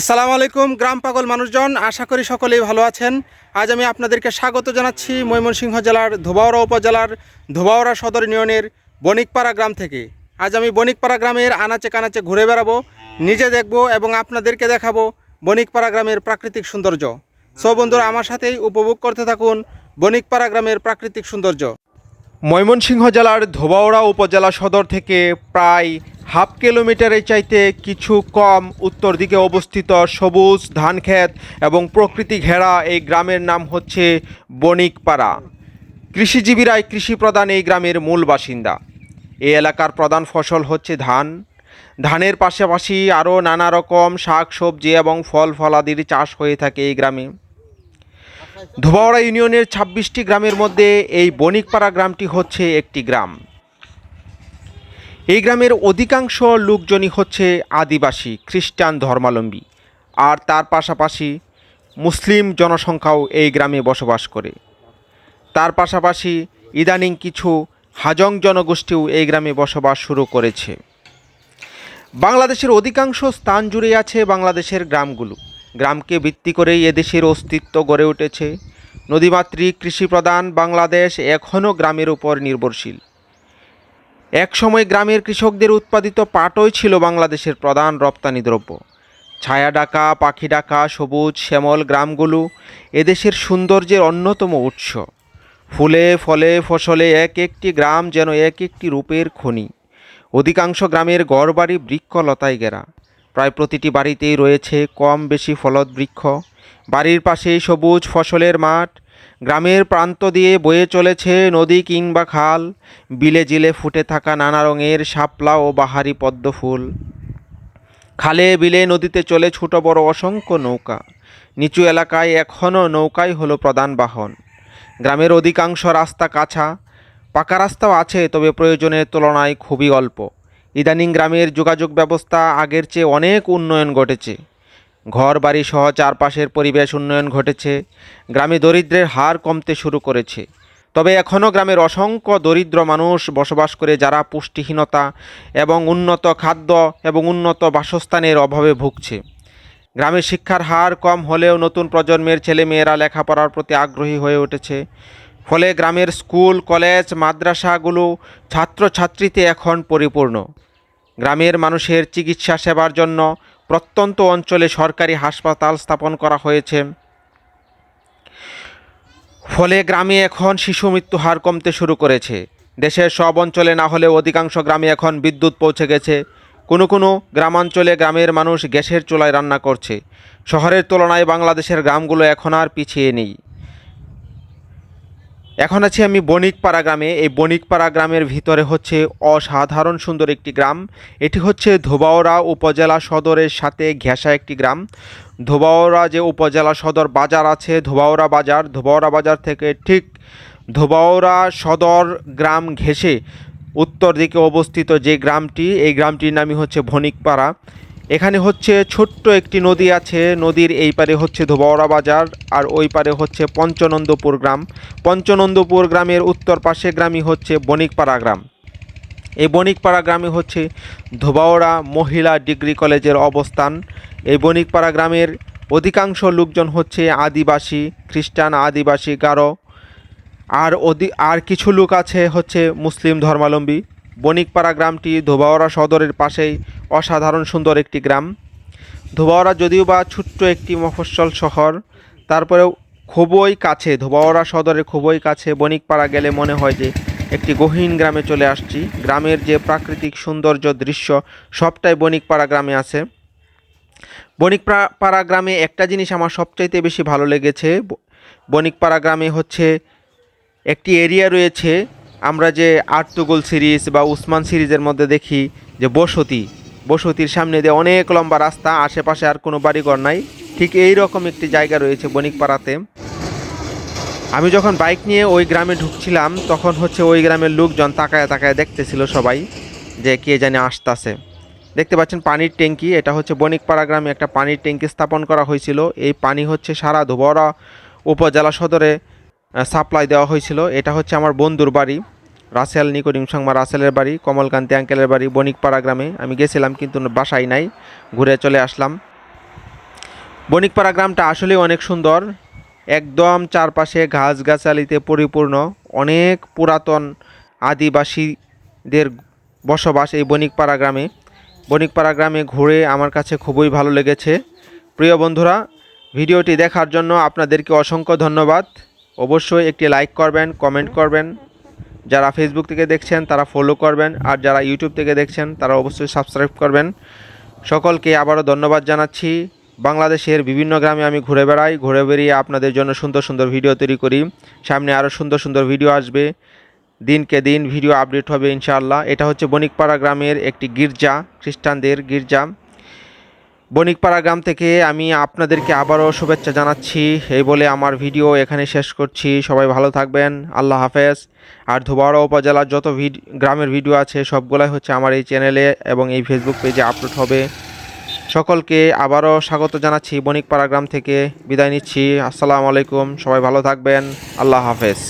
আসসালামু আলাইকুম, গ্রাম পাগল মানুষজন, আশা করি সকলেই ভালো আছেন। আজ আমি আপনাদেরকে স্বাগত জানাচ্ছি ময়মনসিংহ জেলার ধোবাওড়া উপজেলার ধোবাওড়া সদর ইউনিয়নের বণিকপাড়া গ্রাম থেকে। আজ আমি বণিকপাড়া গ্রামের আনাচে কানাচে ঘুরে বেড়াবো, নিজে দেখব এবং আপনাদেরকে দেখাবো বণিকপাড়া গ্রামের প্রাকৃতিক সৌন্দর্য। সো বন্ধুরা, আমার সাথেই উপভোগ করতে থাকুন বণিকপাড়া গ্রামের প্রাকৃতিক সৌন্দর্য। ময়মনসিংহ জেলার ধোবাওড়া উপজেলা সদর থেকে প্রায় হাফ কিলোমিটারের চাইতে কিছু কম উত্তর দিকে অবস্থিত সবুজ ধানক্ষেত এবং প্রকৃতি ঘেরা এই গ্রামের নাম হচ্ছে বণিকপাড়া। কৃষিজীবীরাই কৃষি প্রধান এই গ্রামের মূল বাসিন্দা। এই এলাকার প্রধান ফসল হচ্ছে ধান। ধানের পাশাপাশি আরও নানা রকম শাক, সবজি এবং ফল ফলাদির চাষ হয়ে থাকে এই গ্রামে। ধোবাওড়া ইউনিয়নের ছাব্বিশটি গ্রামের মধ্যে এই বণিকপাড়া গ্রামটি হচ্ছে একটি গ্রাম। এই গ্রামের অধিকাংশ লোকজনই হচ্ছে আদিবাসী, খ্রিস্টান ধর্মাবলম্বী। আর তার পাশাপাশি মুসলিম জনসংখ্যাও এই গ্রামে বসবাস করে। তার পাশাপাশি ইদানিং কিছু হাজং জনগোষ্ঠীও এই গ্রামে বসবাস শুরু করেছে। বাংলাদেশের অধিকাংশ স্থান জুড়ে আছে বাংলাদেশের গ্রামগুলো। গ্রামকে ভিত্তি করেই এদেশের অস্তিত্ব গড়ে উঠেছে। নদীমাতৃক কৃষিপ্রধান বাংলাদেশ এখনও গ্রামের উপর নির্ভরশীল। একসময় গ্রামের কৃষকদের উৎপাদিত পাটই ছিল বাংলাদেশের প্রধান রপ্তানি দ্রব্য। ছায়া ডাকা, পাখি ডাকা, সবুজ, শ্যামল, গ্রামগুলো এদেশের সৌন্দর্যের অন্যতম উৎস। ফুলে, ফলে, ফসলে এক একটি গ্রাম যেন এক একটি রূপের খনি। অধিকাংশ গ্রামের গড়বাড়ি বৃক্ষলতায় ঘেরা। প্রায় প্রতিটি বাড়িতেই রয়েছে কম বেশি ফলদ বৃক্ষ। বাড়ির পাশেই সবুজ ফসলের মাঠ গ্রামের প্রান্ত দিয়ে বয়ে চলেছে নদী কিংবা খাল। বিলে জিলে ফুটে থাকা নানা রঙের শাপলা ও বাহারি পদ্ম ফুল। খালে বিলে নদীতে চলে ছোট বড় অসংখ্য নৌকা। নিচু এলাকায় এখনও নৌকাই হলো প্রধান বাহন। গ্রামের অধিকাংশ রাস্তা কাছা পাকা রাস্তাও আছে, তবে প্রয়োজনের তুলনায় খুবই অল্প। ইদানিং গ্রামের যোগাযোগ ব্যবস্থা আগের চেয়ে অনেক উন্নয়ন ঘটেছে। ঘর বাড়ি সহ চারপাশের পরিবেশ উন্নয়ন ঘটেছে। গ্রামে দরিদ্রের হার কমতে শুরু করেছে। তবে এখনও গ্রামের অসংখ্য দরিদ্র মানুষ বসবাস করে যারা পুষ্টিহীনতা এবং উন্নত খাদ্য এবং উন্নত বাসস্থানের অভাবে ভুগছে। গ্রামে শিক্ষার হার কম হলেও নতুন প্রজন্মের ছেলেমেয়েরা লেখাপড়ার প্রতি আগ্রহী হয়ে উঠেছে। ফলে গ্রামের স্কুল, কলেজ, মাদ্রাসাগুলো ছাত্রছাত্রীতে এখন পরিপূর্ণ। গ্রামের মানুষের চিকিৎসা সেবার জন্য প্রত্যন্ত অঞ্চলে সরকারি হাসপাতাল স্থাপন করা হয়েছে। ফলে গ্রামে এখন শিশু মৃত্যু হার কমতে শুরু করেছে। দেশের সব অঞ্চলে না হলে অধিকাংশ গ্রামে এখন বিদ্যুৎ পৌঁছে গেছে। কোনো কোনো গ্রামাঞ্চলে গ্রামের মানুষ গ্যাসের চুলায় রান্না করছে। শহরের তুলনায় বাংলাদেশের গ্রামগুলো এখন আর পিছিয়ে নেই। এখন আছি আমি বণিকপাড়া গ্রামে। এই বণিকপাড়া গ্রামের ভিতরে হচ্ছে অসাধারণ সুন্দর একটি গ্রাম। এটি হচ্ছে ধোবাওড়া উপজেলা সদরের সাথে ঘেঁষা একটি গ্রাম। ধোবাওড়া যে উপজেলা সদর বাজার আছে ধোবাওড়া বাজার ধোবাওড়া বাজার থেকে ঠিক ধোবাওড়া সদর গ্রাম ঘেঁষে উত্তর দিকে অবস্থিত যে গ্রামটি, এই গ্রামটির নামই হচ্ছে ভণিকপাড়া এখানে হচ্ছে ছোট্ট একটি নদী আছে। নদীর এই পারে হচ্ছে ধোবাওড়া বাজার আর ওই পারে হচ্ছে পঞ্চনন্দপুর গ্রাম। পঞ্চনন্দপুর গ্রামের উত্তর পাশে গ্রামই হচ্ছে বণিকপাড়া গ্রাম। এই বণিকপাড়া গ্রামে হচ্ছে ধোবাওড়া মহিলা ডিগ্রি কলেজের অবস্থান। এই বণিকপাড়া গ্রামের অধিকাংশ লোকজন হচ্ছে আদিবাসী, খ্রিস্টান, আদিবাসী, গারো আর অধি, আর কিছু লোক আছে হচ্ছে মুসলিম ধর্মাবলম্বী। বণিকপাড়া গ্রামটি ধোবাওড়া সদরের পাশেই অসাধারণ সুন্দর একটি গ্রাম। ধোবাওড়া যদিও বা ছোট্ট একটি মফস্বল শহর, তারপরেও খুবই কাছে ধোবাওড়া সদরের খুবই কাছে, বণিকপাড়া গেলে মনে হয় যে একটি গহীন গ্রামে চলে আসছি। গ্রামের যে প্রাকৃতিক সৌন্দর্য দৃশ্য সবটাই বণিকপাড়া গ্রামে আছে। বণিকপাড়া গ্রামে একটা জিনিস আমার সবচাইতে বেশি ভালো লেগেছে, বণিকপাড়া গ্রামে হচ্ছে একটি এরিয়া রয়েছে। আমরা যে আর্তুগোল সিরিজ বা উসমান সিরিজের মধ্যে দেখি যে বসতি বসতির সামনে দিয়ে অনেক লম্বা রাস্তা, আশেপাশে আর কোনো বাড়িঘর নাই। ঠিক এই রকম একটি জায়গা রয়েছে বণিকপাড়াতে। আমি যখন বাইক নিয়ে ওই গ্রামে ঢুকছিলাম, তখন হচ্ছে ওই গ্রামের লোকজন তাকায় তাকায় দেখতেছিল সবাই যে কে জানে আসতাছে। দেখতে পাচ্ছেন পানির ট্যাঙ্কি, এটা হচ্ছে বণিকপাড়া গ্রামে একটা পানির ট্যাঙ্কি স্থাপন করা হয়েছিল। এই পানি হচ্ছে সারা ধোবরা উপজেলা সদরে সাপ্লাই দেওয়া হয়েছিল। এটা হচ্ছে আমার বন্ধুর বাড়ি। রাসেল নিকোডিম সংমা রাসেলের বাড়ি, কমলকান্তি আঙ্কেলের বাড়ি, বণিকপাড়া গ্রামে। আমি গেছিলাম কিন্তু বাসায় নাই, ঘুরে চলে আসলাম। বণিকপাড়া গ্রামটা আসলে অনেক সুন্দর। একদম চারপাশে গাছগাছালিতে পরিপূর্ণ, অনেক পুরাতন আদিবাসীদের বসবাস এই বণিকপাড়া গ্রামে। বণিকপাড়া গ্রামে ঘুরে আমার কাছে খুবই ভালো লেগেছে। প্রিয় বন্ধুরা, ভিডিওটি দেখার জন্য আপনাদেরকে অসংখ্য ধন্যবাদ। অবশ্যই একটি লাইক করবেন, কমেন্ট করবেন। যারা ফেসবুক থেকে দেখছেন, তারা ফলো করবেন। আর যারা ইউটিউব থেকে দেখছেন, তারা অবশ্যই সাবস্ক্রাইব করবেন। সকলকে আবারও ধন্যবাদ জানাচ্ছি। বাংলাদেশের বিভিন্ন গ্রামে আমি ঘুরে বেড়াই, ঘুরে বেরিয়ে আপনাদের জন্য সুন্দর সুন্দর ভিডিও তৈরি করি। সামনে আরও সুন্দর সুন্দর ভিডিও আসবে। দিনকে দিন ভিডিও আপডেট হবে ইনশাআল্লাহ। এটা হচ্ছে বণিকপাড়া গ্রামের একটি গির্জা, খ্রিস্টানদের গির্জা। বণিকপাড়া গ্রাম থেকে আমি আপনাদেরকে আবারও শুভেচ্ছা জানাচ্ছি। এই বলে আমার ভিডিও এখানে শেষ করছি। সবাই ভালো থাকবেন। আল্লাহ হাফেজ। আর ধোবাড়া উপজেলার যত ভিড গ্রামের ভিডিও আছে, সবগুলাই হচ্ছে আমার এই চ্যানেলে এবং এই ফেসবুক পেজে আপলোড হবে। সকলকে আবারও স্বাগত জানাচ্ছি বণিকপাড়া গ্রাম থেকে। বিদায় নিচ্ছি। আসসালামু আলাইকুম। সবাই ভালো থাকবেন। আল্লাহ হাফেজ।